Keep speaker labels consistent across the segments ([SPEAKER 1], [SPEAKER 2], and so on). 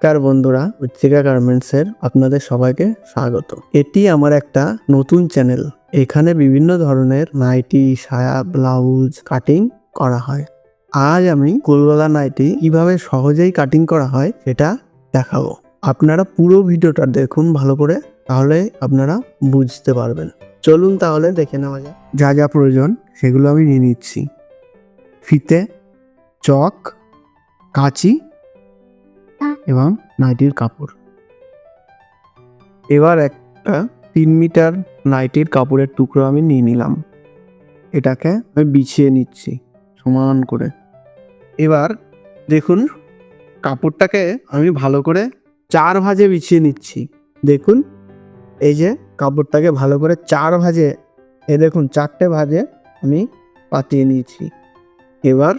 [SPEAKER 1] নমস্কার বন্ধুরা, উচ্চিকা গার্মেন্টসের আপনাদের সবাইকে স্বাগত। এটি আমার একটা নতুন চ্যানেল। এখানে বিভিন্ন ধরনের নাইটি, সায়া, ব্লাউজ কাটিং করা হয়। আজ আমি গোলগলা নাইটি কীভাবে সহজেই কাটিং করা হয় সেটা দেখাবো। আপনারা পুরো ভিডিওটা দেখুন ভালো করে, তাহলে আপনারা বুঝতে পারবেন। চলুন তাহলে দেখে নেওয়া যাক। যা যা প্রয়োজন, সেগুলো আমি নিয়ে নিচ্ছি। ফিতে, চক, কাঁচি এবং নাইটির কাপড়। এবার একটা তিন মিটার নাইটির কাপড়ের টুকরো আমি নিয়ে নিলাম। এটাকে আমি বিছিয়ে নিচ্ছি সমান করে। এবার দেখুন, কাপড়টাকে আমি ভালো করে চার ভাজে বিছিয়ে নিচ্ছি। দেখুন, এই যে কাপড়টাকে ভালো করে চার ভাজে এ দেখুন, চারটে ভাজে আমি পাতিয়ে নিয়েছি। এবার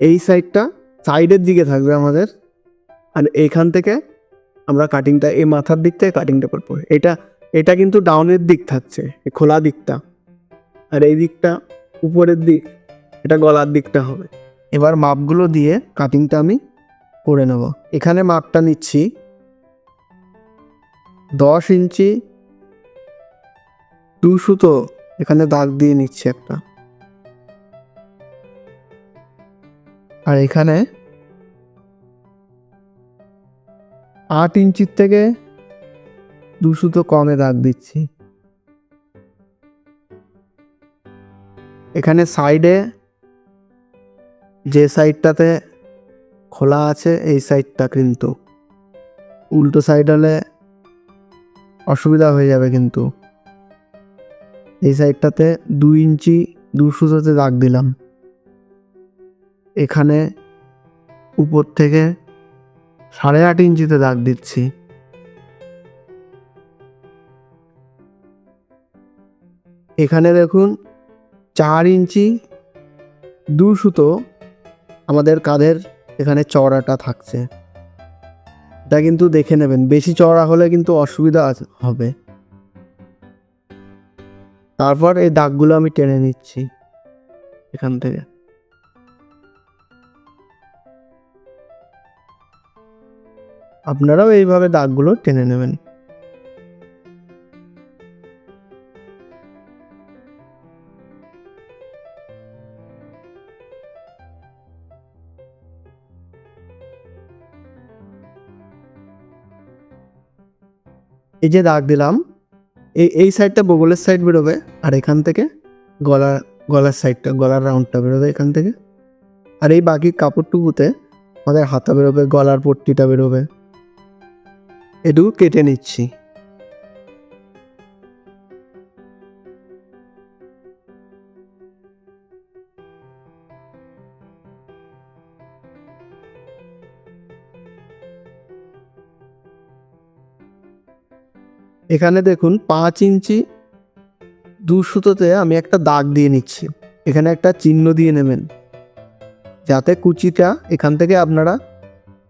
[SPEAKER 1] এই সাইডটা সাইডের দিকে থাকবে আমাদের। আর এখান থেকে আমরা কাটিংটা এই মাথার দিক থেকে কাটিংটা করব। এটা এটা কিন্তু ডাউনের দিক থাকছে খোলা দিকটা। আর এই দিকটা উপরের দিক, এটা গলার দিকটা হবে। এবার মাপগুলো দিয়ে কাটিংটা আমি করে নেব। এখানে মাপটা নিচ্ছি। দশ ইঞ্চি দু সুতো, এখানে দাগ দিয়ে নিচ্ছি একটা। আর এখানে আট ইঞ্চির থেকে দু সুতো কমে দাগ দিচ্ছি। এখানে সাইডে যে সাইডটাতে খোলা আছে, এই সাইডটা কিন্তু। উল্টো সাইড হলে অসুবিধা হয়ে যাবে কিন্তু। এই সাইডটাতে দু ইঞ্চি দু সুতোতে দাগ দিলাম। এখানে উপর থেকে সাড়ে আট ইঞ্চিতে দাগ দিচ্ছি। এখানে দেখুন, চার ইঞ্চি দু সুতো আমাদের কাঁধের এখানে চওড়াটা থাকছে। এটা কিন্তু দেখে নেবেন, বেশি চওড়া হলে কিন্তু অসুবিধা হবে। তারপর এই দাগগুলো আমি টেনে নিচ্ছি এখান থেকে। আপনারাও এইভাবে দাগগুলো টেনে নেবেন। এই যে দাগ দিলাম এই এই সাইডটা বগলের সাইড বেরোবে, আর এখান থেকে গলা গলার সাইডটা, গলার রাউন্ডটা বেরোবে এখান থেকে। আর এই বাকি কাপড়টুকুতে আমাদের হাতা বেরোবে, গলার পট্টিটা বেরোবে। এটুকু কেটে নিচ্ছি। এখানে দেখুন পাঁচ ইঞ্চি দু সুতোতে আমি একটা দাগ দিয়ে নিচ্ছি। এখানে একটা চিহ্ন দিয়ে নেবেন। যাতে কুচিটা এখান থেকে আপনারা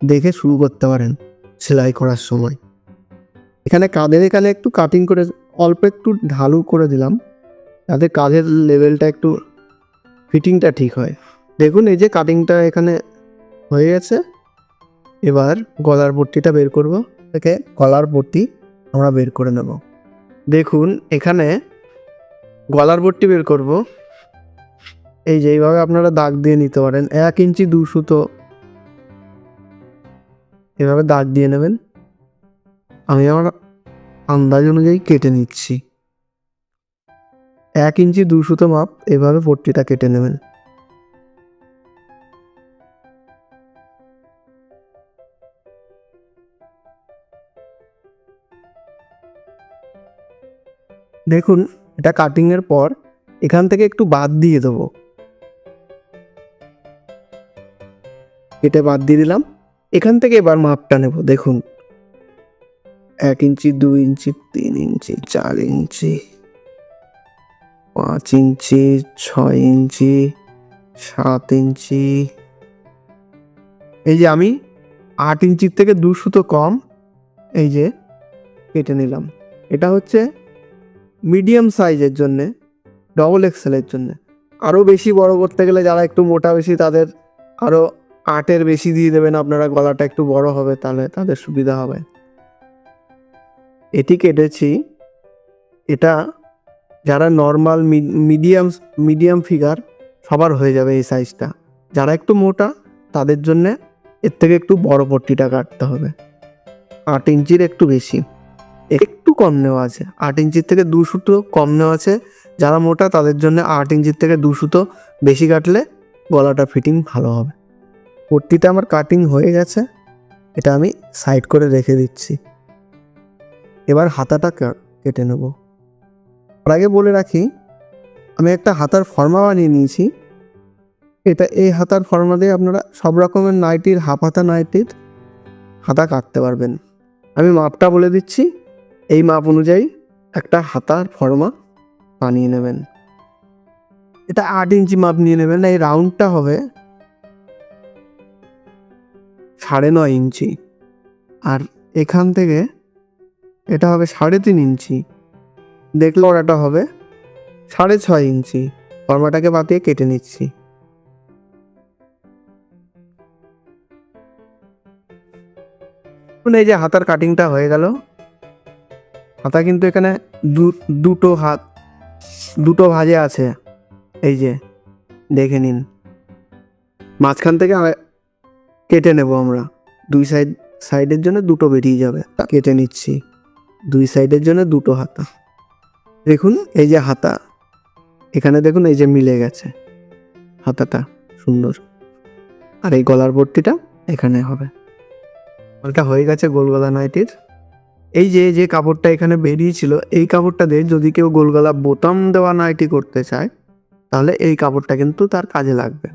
[SPEAKER 1] দেখে শুরু করতে পারেন। সেলাই করার সময়। এখানে কাঁধের এখানে একটু কাটিং করে অল্প একটু ঢালু করে দিলাম, যাতে কাঁধের লেভেলটা একটু ফিটিংটা ঠিক হয়। দেখুন, এই যে কাটিংটা এখানে হয়ে গেছে। এবার গলার পট্টিটা বের করব। থেকে গলার পট্টি আমরা বের করে নেব। দেখুন, এখানে গলার পট্টি বের করব। এই যে এইভাবে আপনারা দাগ দিয়ে নিতে পারেন। এক ইঞ্চি দু সুতো এভাবে দাগ দিয়ে নেবেন। আমি আমার আন্দাজ অনুযায়ী কেটে নিচ্ছি। এক ইঞ্চি দু সুতো মাপ, এভাবে পট্টিটা কেটে নেবেন। দেখুন, এটা কাটিংয়ের পর এখান থেকে একটু বাদ দিয়ে দেবো। কেটে বাদ দিয়ে দিলাম। এখান থেকে এবার মাপটা নেব, দেখুন। এক ইঞ্চি, দু ইঞ্চি, তিন ইঞ্চি, চার ইঞ্চি, পাঁচ ইঞ্চি, ছয় ইঞ্চি, সাত ইঞ্চি। এই যে আমি আট ইঞ্চির থেকে দু সুতো কম, এই যে কেটে নিলাম। এটা হচ্ছে মিডিয়াম সাইজের জন্যে ডবল এক্সেলের জন্যে। আরও বেশি বড় করতে গেলে যারা একটু মোটা বেশি, তাদের আরও আটের বেশি দিয়ে দেবেন, আপনারা গলাটা একটু বড় হবে, তাহলে তাদের সুবিধা হবে। এটি কেটেছি। এটা যারা নর্মাল মিডিয়াম মিডিয়াম ফিগার সবার হয়ে যাবে এই সাইজটা যারা একটু মোটা, তাদের জন্যে এর থেকে একটু বড় পট্টিটা কাটতে হবে। আট ইঞ্চির একটু বেশি। একটু কম নেওয়া আছে। আট ইঞ্চির থেকে দু সুতো কম নেওয়া আছে। যারা মোটা, তাদের জন্য আট ইঞ্চির থেকে দু সুতো বেশি কাটলে গলাটা ফিটিং ভালো হবে। পট্টিটা আমার কাটিং হয়ে গেছে, এটা আমি সাইড করে রেখে দিচ্ছি। এবার হাতাটা কেটে নেব। তার আগে বলে রাখি, আমি একটা হাতার ফর্মা বানিয়ে নিয়েছি। এটা এই হাতার ফর্মা দিয়ে আপনারা সব রকমের নাইটির হাফ হাতা নাইটির হাতা কাটতে পারবেন। আমি মাপটা বলে দিচ্ছি, এই মাপ অনুযায়ী একটা হাতার ফর্মা বানিয়ে নেবেন। এটা আট ইঞ্চি মাপ নিয়ে নেবেন, এই রাউন্ডটা হবে সাড়ে নয় ইঞ্চি। আর এখান থেকে এটা হবে সাড়ে তিন ইঞ্চি। দেখলে ওরাটা হবে সাড়ে ছয় ইঞ্চি। ফর্মাটাকে বাতিয়ে কেটে নিচ্ছি। এই যে হাতার কাটিংটা হয়ে গেল। হাতা কিন্তু এখানে দুটো হাত, দুটো ভাজে আছে। এই যে, দেখে নিন। মাঝখান থেকে কেটে নেব আমরা। দুই সাইড, সাইডের জন্য দুটো বেরিয়ে যাবে। কেটে নিচ্ছি। দুই সাইডের জন্য দুটো হাতা। দেখুন এই যে হাতা। এখানে দেখুন এই যে মিলে গেছে। হাতাটা সুন্দর। আর এই গলার পট্টিটা এখানে হবে। গলটা হয়ে গেছে গোলগলা নাইটির। এই যে যে কাপড়টা এখানে বেরিয়েছিল, এই কাপড়টা দিয়ে যদি কেউ গোলগলা বোতাম দেওয়া নাইটি করতে চায়, তাহলে এই কাপড়টা কিন্তু তার কাজে লাগবে।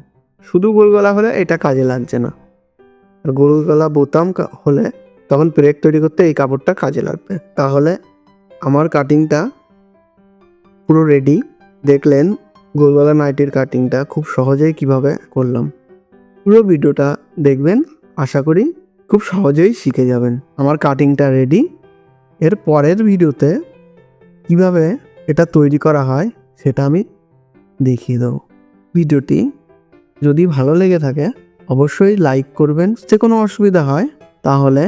[SPEAKER 1] শুধু গোলগলা হলে এটা কাজে লাগছে না। আর গরুর গলা বোতাম হলে তখন ব্রেক তৈরি করতে এই কাপড়টা কাজে লাগবে। তাহলে আমার কাটিংটা পুরো রেডি দেখলেন গোলগলা নাইটির কাটিংটা খুব সহজেই কীভাবে করলাম। পুরো ভিডিওটা দেখবেন, আশা করি খুব সহজেই শিখে যাবেন। আমার কাটিংটা রেডি এর পরের ভিডিওতে কীভাবে এটা তৈরি করা হয় সেটা আমি দেখিয়ে দেবো। ভিডিওটি যদি ভালো লেগে থাকে অবশ্যই লাইক করবেন। যে কোনো অসুবিধা হয়, তাহলে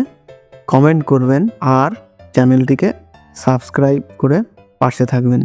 [SPEAKER 1] কমেন্ট করবেন আর চ্যানেলটিকে সাবস্ক্রাইব করে পাশে থাকবেন।